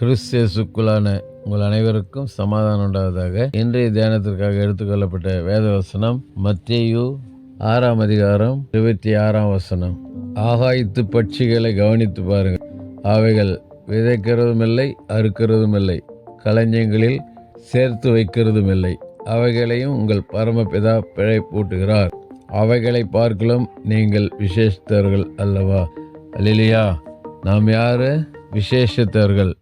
கிறிஸ்தியசுக்குள்ளான உங்கள் அனைவருக்கும் சமாதானம் உண்டாவதாக இன்றைய தியானத்திற்காக எடுத்துக்கொள்ளப்பட்ட வேத வசனம் மத்தேயு ஆறாம் அதிகாரம் இருபத்தி ஆறாம் வசனம். ஆகாயத்து பட்சிகளை கவனித்து பாருங்கள். அவைகள் விதைக்கிறதும் இல்லை அறுக்கிறதும் இல்லை களஞ்சியங்களில் சேர்த்து வைக்கிறதும் இல்லை அவைகளையும் உங்கள் பரமபிதா பிழை பூட்டுகிறார். அவைகளை பார்க்கலும் நீங்கள் விசேஷித்தவர்கள் அல்லவா? அல்லையா நாம் யார்? விசேஷித்தவர்கள்.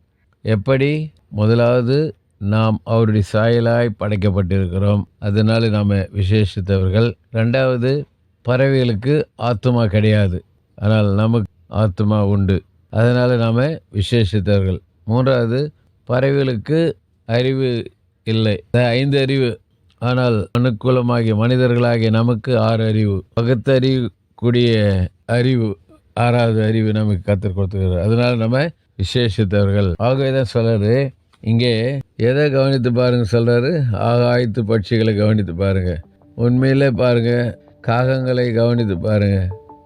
எப்படி? முதலாவது நாம் அவருடைய சாயலாய் படைக்கப்பட்டிருக்கிறோம். அதனால் நாம் விசேஷித்தவர்கள். ரெண்டாவது பறவைகளுக்கு ஆத்மா கிடையாது. ஆனால் நமக்கு ஆத்மா உண்டு. அதனால் நாம் விசேஷித்தவர்கள். மூன்றாவது பறவைகளுக்கு அறிவு இல்லை. ஐந்து அறிவு. ஆனால் அனுகூலமாகிய மனிதர்களாகிய நமக்கு ஆறு அறிவு. பகுத்தறிவு கூடிய அறிவு ஆறாவது அறிவு நமக்கு கற்றுக் கொடுத்துக்கிறார் அதனால் நம்ம விசேஷித்தவர்கள். ஆகவே தான் சொல்றாரு இங்கே எதை கவனித்து பாருங்கள் சொல்கிறாரு ஆகாயத்து பட்சிகளை கவனித்து பாருங்கள் உண்மையிலே பாருங்கள் காகங்களை கவனித்து பாருங்க.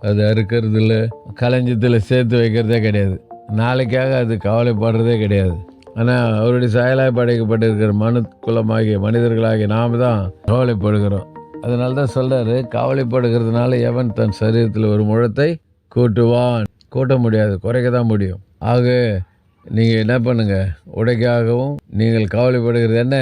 அது அறுக்கிறதுல இல்லை களஞ்சத்தில் சேர்த்து வைக்கிறதே கிடையாது. நாளைக்காக அது கவலைப்படுறதே கிடையாது. ஆனால் அவருடைய சாயலாய் படைக்கப்பட்டிருக்கிற மனு குலமாகிய மனிதர்களாகிய நாம் தான் கவலைப்படுகிறோம். அதனால தான் சொல்கிறாரு கவலைப்படுகிறதுனால எவன் தன் சரீரத்தில் ஒரு முழத்தை கூட்டுவான்? கூட்ட முடியாது குறைக்க தான் முடியும். ஆக நீங்கள் என்ன பண்ணுங்கள் உடைக்காகவும் நீங்கள் கவலைப்படுகிறது என்ன?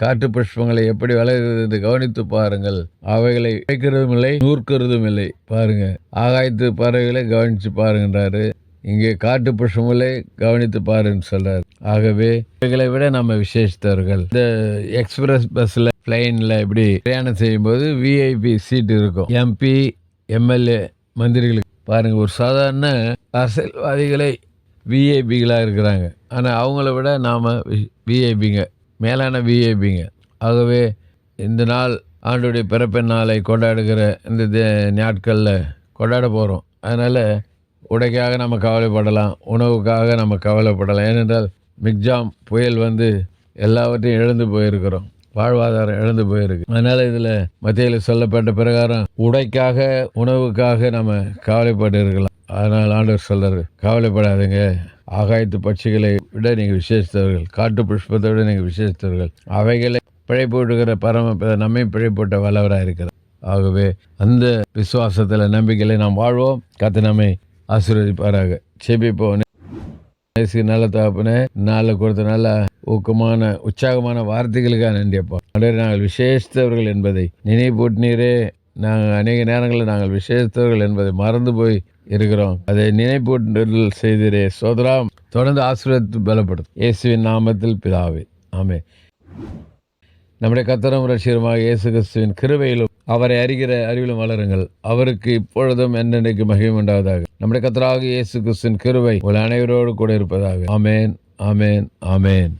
காட்டு புஷ்பங்களை எப்படி வளர்கிறது என்று கவனித்து பாருங்கள். அவைகளை வைக்கிறதும் இல்லை நூற்கிறதும் இல்லை. பாருங்க ஆகாயத்து பறவைகளை கவனித்து பாருங்கன்றாரு இங்கே காட்டு புஷ்பங்களை கவனித்து பாருன்னு சொல்றாரு. ஆகவே இவைகளை விட நம்ம விசேஷித்தவர்கள். இந்த எக்ஸ்பிரஸ் பஸ்ஸில் பிளைனில் இப்படி பிரயாணம் செய்யும்போது விஐபி சீட் இருக்கும். எம்பி எம்எல்ஏ மந்திரிகளுக்கு பாருங்க ஒரு சாதாரண அரசியல்வாதிகளை விஐபிகளாக இருக்கிறாங்க. ஆனால் அவங்கள விட நாம் விஐபிங்க மேலான விஐபிங்க ஆகவே இந்த நாள் ஆண்டுடைய பிறப்பு நாளை கொண்டாடுகிற இந்த நாட்களில் கொண்டாட போகிறோம் அதனால் உடைக்காக நம்ம கவலைப்படலாம் உணவுக்காக நம்ம கவலைப்படலாம். ஏனென்றால் மிக்ஜாம் புயல் வந்து எல்லாவற்றையும் எழுந்து போயிருக்கிறோம். வாழ்வாதாரம் இழந்து போயிருக்கு. அதனால் இதில் மத்தியில் சொல்லப்பட்ட பிரகாரம் உடைக்காக உணவுக்காக நம்ம கவலைப்பட்டு இருக்கலாம். அதனால் ஆண்டவர் சொல்றாரு கவலைப்படாதீங்க. ஆகாயத்து பட்சிகளை விட நீங்கள் விசேஷித்தவர்கள் காட்டு புஷ்பத்தை விட நீங்கள் விசேஷித்தவர்கள். அவைகளை போட்டுக்கிற பரம நம்மை நம்மை போட்ட வல்லவராக இருக்கிறார். ஆகவே அந்த விசுவாசத்தில் நம்பிக்கையில் நாம் வாழ்வோம். கத்து நம்மை ஆசீர்வதிப்பாராக. செபிப்போம் இயேசு நல்ல தகப்பனே நாளில் கொடுத்த நல்ல ஊக்கமான உற்சாகமான வார்த்தைகளுக்காக நன்றியப்பா. அப்பா நாங்கள் விசேஷித்தவர்கள் என்பதை நினைப்பூட்டினீரே. நாங்கள் அநேக நேரங்களில் நாங்கள் விசேஷித்தவர்கள் என்பதை மறந்து போய் இருக்கிறோம். அதை நினைப்பூட்டல் செய்திரே. சோதராம் தொடர்ந்து ஆசீர்வதித்து பலப்படும் இயேசுவின் நாமத்தில் பிதாவே. ஆமே நம்முடைய கத்தரம் ரட்சியமாக இயேசு கிறிஸ்துவின் கிருவையிலும் அவரை அறிகிற அறிவிலும் வளருங்கள். அவருக்கு இப்பொழுதும் என்றென்றைக்கு மகிழ்வு உண்டாவதாக. நம்முடைய கத்தராக இயேசு கிறிஸ்தின் கிருவை உங்கள் அனைவரோடு கூட இருப்பதாக. ஆமேன் ஆமேன் ஆமேன்.